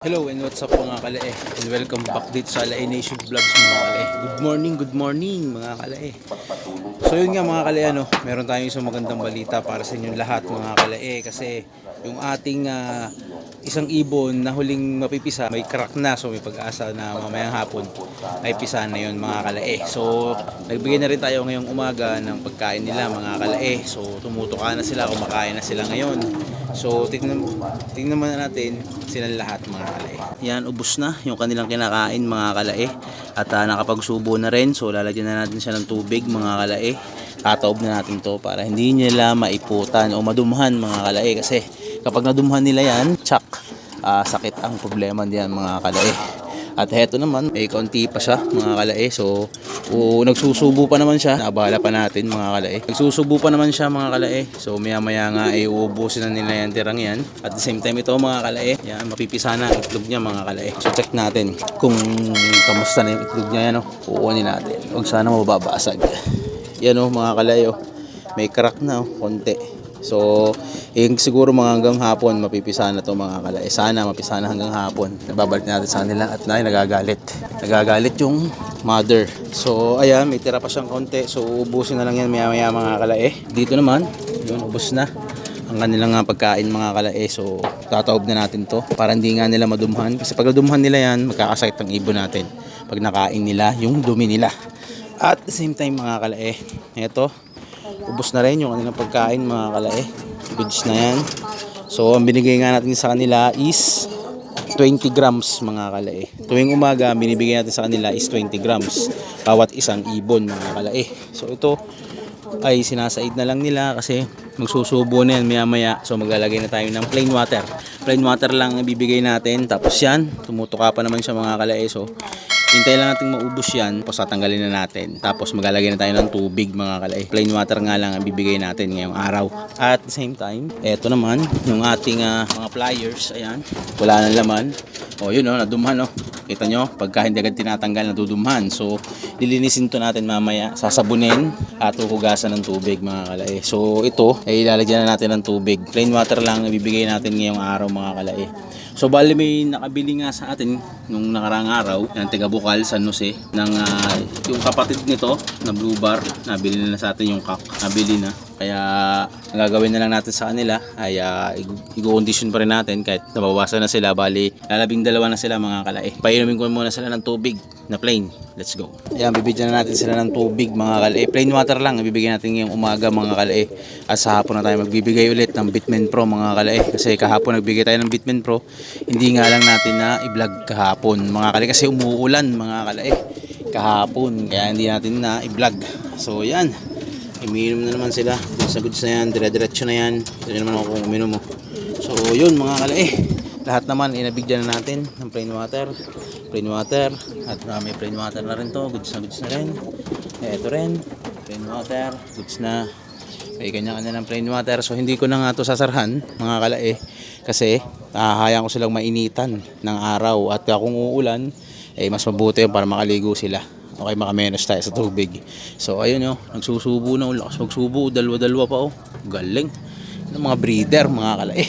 Hello and what's up mga kalae? And welcome back dito sa Alae Nation Vlogs mga kalae. Good morning, good morning mga kalae So yun nga mga kalae ano, meron tayong isang magandang balita para sa inyong lahat mga kalae Kasi yung ating ah, isang ibon na huling mapipisa may crack na so may pag-asa na mamayang hapon ay pisa na yun mga kalae So nagbigay na rin tayo ngayong umaga ng pagkain nila mga kalae So tumutuka na sila, kumakain na sila ngayon So tingnan, tingnan muna natin silang lahat mga kalae. Yan, ubos na yung kanilang kinakain mga kalae. At ah, nakapagsubo na rin. So lalagyan na natin siya ng tubig mga kalae. Tataob na natin to para hindi nila maiputan o madumhan mga kalae. Kasi kapag nadumhan nila yan, tsak, ah, sakit ang problema diyan mga kalae. At heto naman, may konti pa siya mga kalae. So, o, nagsusubo pa naman siya. Naabala pa natin mga kalae. Nagsusubo pa naman siya mga kalae. So, maya maya nga ay uubusin na nila yan tirang yan. At the same time ito mga kalae, yan, mapipisa na ang itlog niya mga kalae. So, check natin kung kamusta na yung itlog niya yan. Oh. Kukunin natin. Huwag sana mababasag. Yan oh mga kalae oh. May crack na oh, konti. So, yung siguro mga hanggang hapon mapipisa na to mga kalae. Sana mapisa na hanggang hapon. Nababalik natin sa kanila at na nagagalit. Nagagalit yung mother. So, ayan, may tira pa siyang konti. So, ubusin na lang yan maya maya mga kalae. Dito naman, yun, ubus na ang kanilang nga pagkain mga kalae. So, tataob na natin to para hindi nga nila madumhan. Kasi pag nadumhan nila yan, magkakasakit ang ibon natin. Pag nakain nila, yung dumi nila. At the same time mga kalae, eto, ubos na rin yung kanilang pagkain mga kalae. Goods na yan. So, ang binigay nga natin sa kanila is 20 grams mga kalae. Tuwing umaga, binibigay natin sa kanila is 20 grams. Bawat isang ibon mga kalae. So, ito ay sinasaid na lang nila kasi magsusubo na yan maya maya. So, maglalagay na tayo ng plain water. Plain water lang ang ibibigay natin. Tapos yan, tumutuka pa naman siya mga kalae. So, Hintay lang natin maubos yan, tapos tatanggalin na natin. Tapos maglalagay na tayo ng tubig mga kalay. Plain water nga lang ang bibigay natin ngayong araw. At the same time, eto naman, yung ating ah, mga pliers, ayan, wala nang laman. O yun o, nadumhan o. Kita nyo, pagka hindi agad tinatanggal, nadudumhan. So, lilinisin to natin mamaya, sasabunin at huhugasan ng tubig mga kalay. So, ito, ay ilalagyan na natin ng tubig. Plain water lang ang bibigay natin ngayong araw mga kalay. So bali may nakabili nga sa atin nung nakarang araw ng taga Bukal San Jose ng ah, yung kapatid nito na Blue Bar nabili na sa atin yung kak nabili na kaya ang gagawin na lang natin sa kanila ay uh, i-condition pa rin natin kahit nabawasan na sila. Bali lalabing dalawa na sila mga kalae painumin ko muna sila ng tubig na plain let's go. Ayan bibigyan na natin sila ng tubig mga kalae plain water lang ibibigay natin ngayong umaga mga kalae at sa hapon na tayo magbibigay ulit ng Bitmen Pro mga kalae kasi kahapon nagbigay tayo ng Bitmen Pro. Hindi nga lang natin na i-vlog kahapon mga kalae kasi umuulan mga kalae kahapon kaya hindi natin na i-vlog. So yan Umiinom na naman sila. Goods na yan. Dire-diretso na yan. Ito naman ako kung uminom mo. So, yun mga kalae. Lahat naman, inabigyan na natin ng plain water. Plain water. At uh, may plain water na rin to. Goods na goods na rin. Ito rin. Plain water. Goods na. May kanya-kanya ng plain water. So, hindi ko na nga to sasarhan, mga kalae. Kasi, hahayaan ko silang mainitan ng araw. At kung uulan, eh, mas mabuti para makaligo sila okay makamenos tayo sa tubig. So ayun yun nagsusubo na lakas magsubo dalawa-dalawa pa oh. Galing. Ng mga breeder mga kalae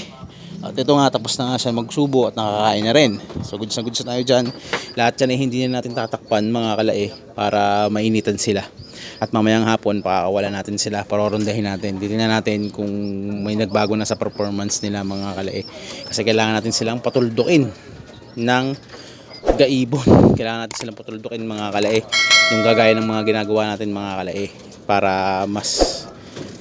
at ito nga tapos na nga siya magsubo at nakakain na rin. So goods na goods na tayo dyan. Lahat yan ay hindi na natin tatakpan mga kalae para mainitan sila. At mamayang hapon pakakawalan natin sila. Parorondahin natin. Titingnan natin kung may nagbago na sa performance nila mga kalae kasi kailangan natin silang patuldukin ng gaibon. Kailangan natin silang patuldukin mga kalae. Yung gagaya ng mga ginagawa natin mga kalae para mas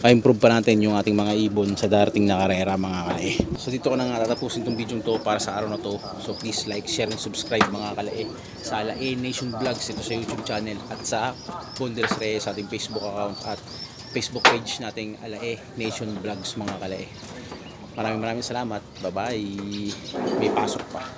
ma-improve pa natin yung ating mga ibon sa darating na karera mga kalae. So dito ko na nga tatapusin tong video to para sa araw na to. So please like, share, and subscribe mga kalae sa Alae Nation Vlogs ito sa YouTube channel at sa Bondels Reyes sa ating Facebook account at Facebook page nating Alae Nation Vlogs mga kalae. Maraming maraming salamat. Bye-bye. May pasok pa.